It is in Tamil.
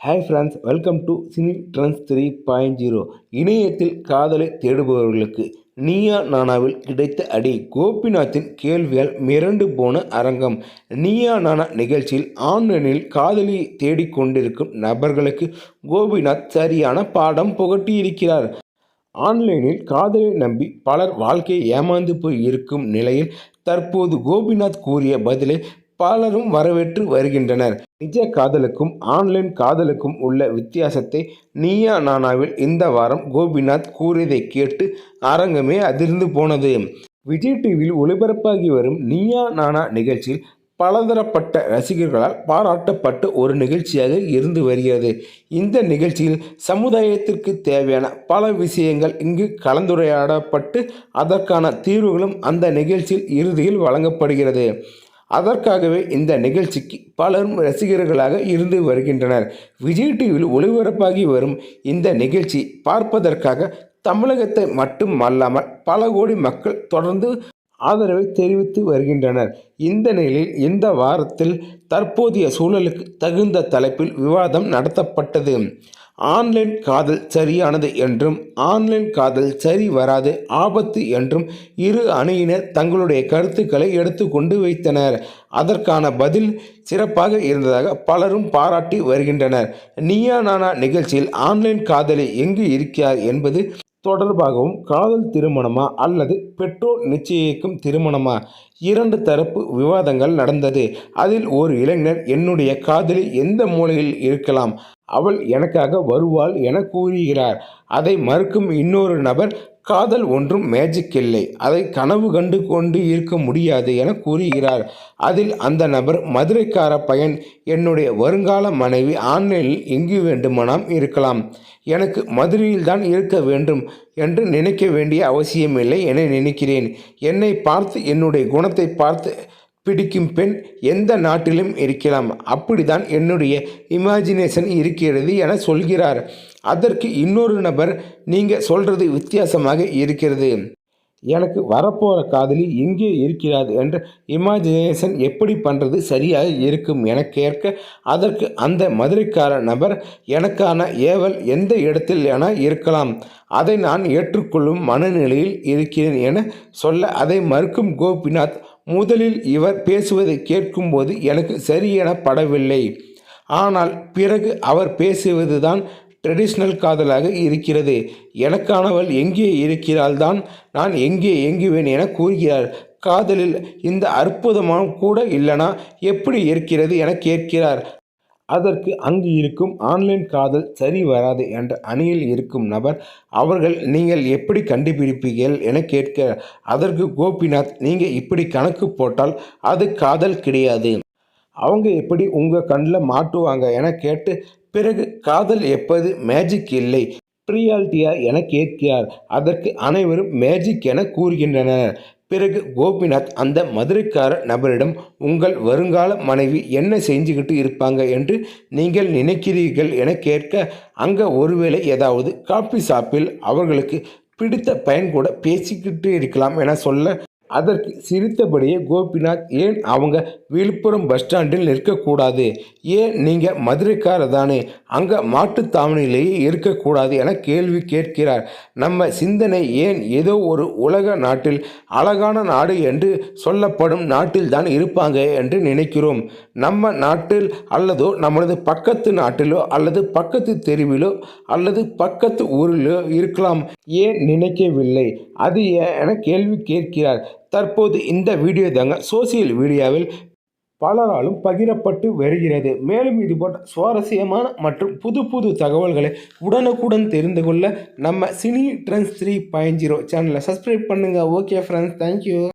Hi friends welcome to cine trends three point zero இணையத்தில் காதலை தேடுபவர்களுக்கு நீயா நானாவில் கிடைத்த அடி கோபிநாத்தின் கேள்வியால் மிரண்டு போன அரங்கம். நீயா நானா நிகழ்ச்சியில் ஆன்லைனில் காதலியை தேடிக்கொண்டிருக்கும் நபர்களுக்கு கோபிநாத் சரியான பாடம் புகட்டியிருக்கிறார். ஆன்லைனில் காதலை நம்பி பலர் வாழ்க்கையை ஏமாந்து போய் இருக்கும் நிலையில் தற்போது கோபிநாத் கூறிய பதிலை பலரும் வரவேற்று வருகின்றனர். நிஜ காதலுக்கும் ஆன்லைன் காதலுக்கும் உள்ள வித்தியாசத்தை நீயா நானாவில் இந்த வாரம் கோபிநாத் கூறியதை கேட்டு அரங்கமே அதிர்ந்து போனது. விஜய் டிவியில் ஒளிபரப்பாகி வரும் நீயா நானா நிகழ்ச்சியில் பலதரப்பட்ட ரசிகர்களால் பாராட்டப்பட்ட ஒரு நிகழ்ச்சியாக இருந்து வருகிறது. இந்த நிகழ்ச்சியில் சமுதாயத்திற்கு தேவையான பல விஷயங்கள் இங்கு கலந்துரையாடப்பட்டு அதற்கான தீர்வுகளும் அந்த நிகழ்ச்சியில் இறுதியில் வழங்கப்படுகிறது. அதற்காகவே இந்த நிகழ்ச்சிக்கு பலரும் ரசிகர்களாக இருந்து வருகின்றனர். விஜய் டிவியில் ஒளிபரப்பாகி வரும் இந்த நிகழ்ச்சி பார்ப்பதற்காக தமிழகத்தை மட்டும் அல்லாமல் பல கோடி மக்கள் தொடர்ந்து ஆதரவை தெரிவித்து வருகின்றனர். இந்த நிலையில் இந்த வாரத்தில் தற்போதைய சூழலுக்கு தகுந்த தலைப்பில் விவாதம் நடத்தப்பட்டது. ஆன்லைன் காதல் சரியானது என்றும் ஆன்லைன் காதல் சரி வராது ஆபத்து என்றும் இரு அணியினர் தங்களுடைய கருத்துக்களை எடுத்துக்கொண்டு வைத்தனர். அதற்கான பதில் சிறப்பாக இருந்ததாக பலரும் பாராட்டி வருகின்றனர். நீயா நானா நிகழ்ச்சியில் ஆன்லைன் காதலி எங்கு இருக்கிறார் என்பது தொடர்பாகவும் காதல் திருமணமா அல்லது பெற்றோர் நிச்சயிக்கும் திருமணமா? இரண்டு தரப்பு விவாதங்கள் நடந்தது. அதில் ஒரு இளைஞர் என்னுடைய காதலி எந்த மூலையில் இருக்கலாம்? அவள் எனக்காக வருவாள் என கூறுகிறார். அதை மறுக்கும் இன்னொரு நபர் காதல் ஒன்றும் மேஜிக் இல்லை. அதை கனவு கண்டு கொண்டு இருக்க முடியாது என கூறுகிறார். அதில் அந்த நபர் மதுரைக்கார பையன் என்னுடைய வருங்கால மனைவி ஆன்லைனில் எங்கு வேண்டுமானாம் இருக்கலாம். எனக்கு மதுரையில் தான் இருக்க வேண்டும் என்று நினைக்க வேண்டிய அவசியமில்லை என நினைக்கிறேன். என்னை பார்த்து என்னுடைய குணத்தை பார்த்து பிடிக்கும் பெண் எந்த நாட்டிலும் இருக்கலாம். அப்படிதான் என்னுடைய இமேஜினேஷன் இருக்கிறது என சொல்கிறார். அதற்கு இன்னொரு நபர் நீங்கள் சொல்கிறது வித்தியாசமாக இருக்கிறது. எனக்கு வரப்போகிற காதலி எங்கே இருக்கிறாது என்ற இமேஜினேஷன் எப்படி பண்ணுறது சரியாக இருக்கும் என கேட்க அதற்கு அந்த மதுரைக்கார நபர் எனக்கான ஏவல் எந்த இடத்தில் என இருக்கலாம். அதை நான் ஏற்றுக்கொள்ளும் மனநிலையில் இருக்கிறேன் என சொல்ல அதை மறுக்கும் கோபிநாத் முதலில் இவர் பேசுவதை கேட்கும்போது எனக்கு சரியென படவில்லை ஆனால் பிறகு அவர் பேசுவதுதான் ட்ரெடிஷ்னல் காதலாக இருக்கிறது. எனக்கானவள் எங்கே இருக்கிறாள்தான்? நான் எங்கே எங்குவேன் என கூறுகிறார். காதலில் இந்த அற்புதமான கூட இல்லைனா? எப்படி இருக்கிறது என கேட்கிறார். அதற்கு அங்கு இருக்கும் ஆன்லைன் காதல் சரி வராது என்ற அணியில் இருக்கும் நபர் அவர்கள் நீங்கள் எப்படி கண்டுபிடிப்பீர்கள்? என கேட்க அதற்கு கோபிநாத் நீங்கள் இப்படி கணக்கு போட்டால் அது காதல் கிடையாது. அவங்க எப்படி உங்கள் கண்ணில் மாட்டுவாங்க? என கேட்டு பிறகு காதல் எப்போது மேஜிக் இல்லை. ப்ரியாலிட்டியா என கேட்கிறார். அதற்கு அனைவரும் மேஜிக் என கூறுகின்றனர். பிறகு கோபிநாத் அந்த மதுரைக்கார நபரிடம் உங்கள் வருங்கால மனைவி என்ன செஞ்சுக்கிட்டு இருப்பாங்க என்று நீங்கள் நினைக்கிறீர்கள் என கேட்க அங்கே ஒருவேளை ஏதாவது காஃபி ஷாப்பில் அவர்களுக்கு பிடித்த பயன் கூட பேசிக்கிட்டு இருக்கலாம் என சொல்ல அதற்கு சிரித்தபடியே கோபிநாத் ஏன் அவங்க விழுப்புரம் பஸ் ஸ்டாண்டில் நிற்கக்கூடாது? ஏன் நீங்கள் மதுரைக்காரர் தானே அங்கே மாட்டுத்தாவணியிலேயே இருக்கக்கூடாது என கேள்வி கேட்கிறார். நம்ம சிந்தனை ஏன் ஏதோ ஒரு உலக நாட்டில் அழகான நாடு என்று சொல்லப்படும் நாட்டில் தான் இருப்பாங்க என்று நினைக்கிறோம். நம்ம நாட்டில் அல்லதோ நம்மளது பக்கத்து நாட்டிலோ அல்லது பக்கத்து தெருவிலோ அல்லது பக்கத்து ஊரிலோ இருக்கலாம். ஏன் நினைக்கவில்லை? அது என கேள்வி கேட்கிறார். தற்போது இந்த வீடியோ தாங்க சோசியல் மீடியாவில் பலராலும் பகிரப்பட்டு வருகிறது. மேலும் இது போன்ற சுவாரஸ்யமான மற்றும் புது புது தகவல்களை உடனுக்குடன் தெரிந்து கொள்ள நம்ம cine trends three point zero சேனலை சப்ஸ்கிரைப் பண்ணுங்கள் ஓகே ஃப்ரெண்ட்ஸ் தேங்க்யூ